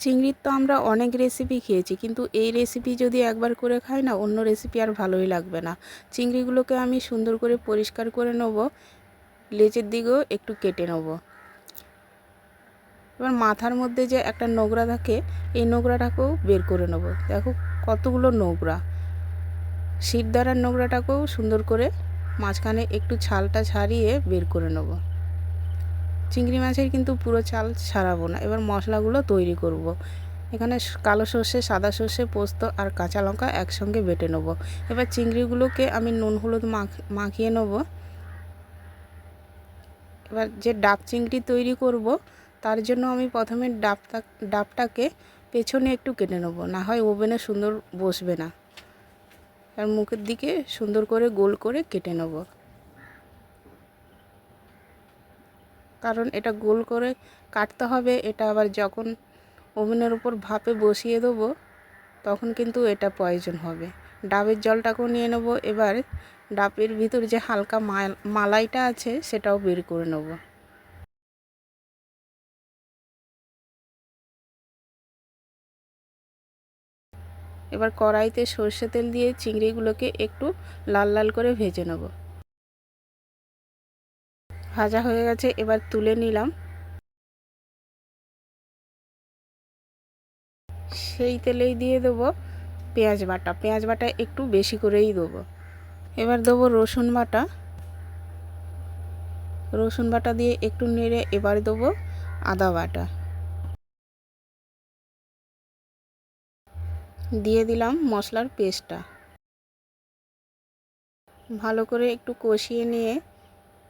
চিংড়ির তো আমরা অনেক রেসিপি খেয়েছি, কিন্তু এই রেসিপি যদি একবার করে খাই না, অন্য রেসিপি আর ভালোই লাগবে না। চিংড়িগুলোকে আমি সুন্দর করে পরিষ্কার করে নেব, লেচের দিকেও একটু কেটে নেব। এবার মাথার মধ্যে যে একটা নোংরা থাকে, এই নোংরাটাকেও বের করে নেব। দেখো কতগুলো নোংরা। শিরদারার নোংরাটাকেও সুন্দর করে মাঝখানে একটু ছালটা ছাড়িয়ে বের করে নেব। চিংড়ি মাছের কিন্তু পুরো চাল ছাড়াবো না। এবার মশলাগুলো তৈরি করব। এখানে কালো সর্ষে, সাদা সর্ষে, পোস্ত আর কাঁচা লঙ্কা একসঙ্গে বেটে নেব। এবার চিংড়িগুলোকে আমি নুন হলুদ মাখ মাখিয়ে নেব। এবার যে ডাব চিংড়ি তৈরি করব, তার জন্য আমি প্রথমে ডাবটা, ডাবটাকে পেছনে একটু কেটে নেব। না হয় ওভেনে সুন্দর বসবে না। আর মুখের দিকে সুন্দর করে গোল করে কেটে নেব। কারণ এটা গোল করে কাটতে হবে, এটা আবার যখন ওভেনের উপর ভাপে বসিয়ে দেবো, তখন কিন্তু এটা প্রয়োজন হবে। ডাবের জলটাকেও নিয়ে নেব, এবার ডাবের ভিতর যে হালকা মালাইটা আছে, সেটাও বের করে নেব। এবার কড়াইতে সর্ষে তেল দিয়ে চিংড়িগুলোকে একটু লাল লাল করে ভেজে নেব। ভাজা হয়ে গেছে, এবার তুলে নিলাম। সেই তেলেই দিয়ে দেবো পেঁয়াজ বাটা। পেঁয়াজ বাটা একটু বেশি করেই দেবো। এবার দেবো রসুন বাটা। রসুন বাটা দিয়ে একটু নেড়ে এবার দেবো আদা বাটা। দিয়ে দিলাম মশলার পেস্টটা। ভালো করে একটু কষিয়ে নিয়ে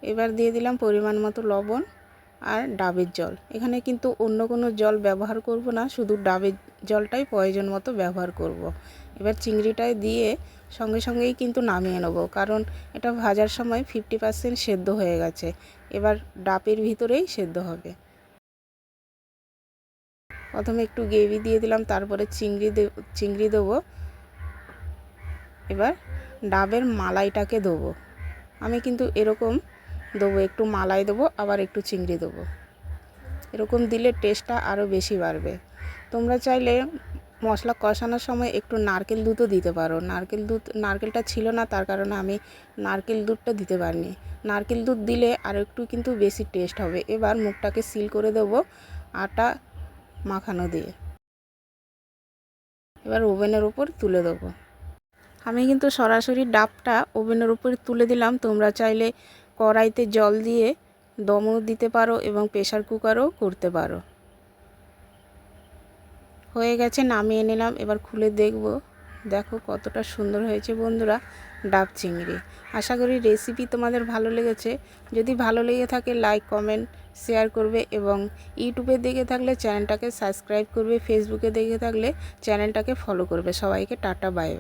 এবার দিয়ে দিলাম পরিমাণ মতো লবণ আর ডাবের জল। এখানে কিন্তু অন্য কোনো জল ব্যবহার করব না, শুধু ডাবের জলটাই প্রয়োজন মতো ব্যবহার করব। এবার চিংড়িটায় দিয়ে সঙ্গে সঙ্গেই কিন্তু নামিয়ে নেব, কারণ এটা ভাজার সময় ফিফটি পার্সেন্ট সেদ্ধ হয়ে গেছে। এবার ডাবের ভিতরেই সেদ্ধ হবে। প্রথমে একটু গ্রেভি দিয়ে দিলাম, তারপরে চিংড়ি দে, চিংড়ি দেবো। এবার ডাবের মালাইটাকে দেবো। আমি কিন্তু এরকম দেবো, একটু মালাই দেবো, আবার একটু চিংড়ি দেবো। এরকম দিলে টেস্টটা আরও বেশি বাড়বে। তোমরা চাইলে মশলা কষানোর সময় একটু নারকেল দুধও দিতে পারো। নারকেল দুধ, নারকেলটা ছিল না, তার কারণে আমি নারকেল দুধটা দিতে পারিনি। নারকেল দুধ দিলে আর একটু কিন্তু বেশি টেস্ট হবে। এবার মুখটাকে সিল করে দেবো আটা মাখানো দিয়ে। এবার ওভেনের উপর তুলে দেবো। আমি কিন্তু সরাসরি ডাবটা ওভেনের উপর তুলে দিলাম। তোমরা চাইলে কড়াইতে জল দিয়ে দমও দিতে পারো এবং প্রেশার কুকারও করতে পারো। হয়ে গেছে, নামিয়ে নিলাম। এবার খুলে দেখব। দেখো কতটা সুন্দর হয়েছে বন্ধুরা ডাব চিংড়ি। আশা করি রেসিপি তোমাদের ভালো লেগেছে। যদি ভালো লেগে থাকে, লাইক, কমেন্ট, শেয়ার করবে এবং ইউটিউবে দেখে থাকলে চ্যানেলটাকে সাবস্ক্রাইব করবে, ফেসবুকে দেখে থাকলে চ্যানেলটাকে ফলো করবে। সবাইকে টাটা বাই।